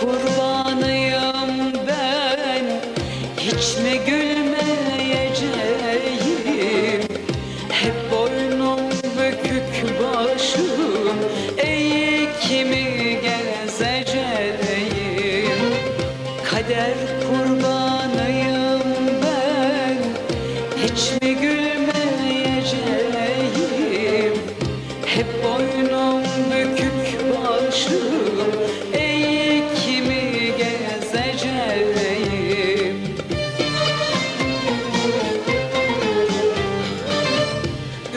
kurbanıyım ben Hiç mi gülmeyeceğim? Hep boynum bükük başım Eğik mi gezeceğim? Kader kurban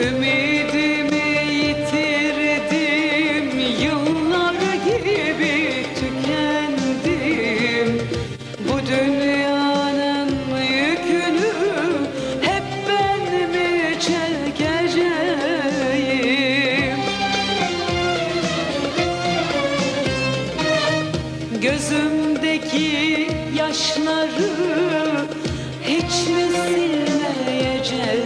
Ümidimi yitirdim Yıllar gibi tükendim. Bu dünyanın yükünü Hep ben mi Gözümdeki yaşları hiç mi silmeyeceğim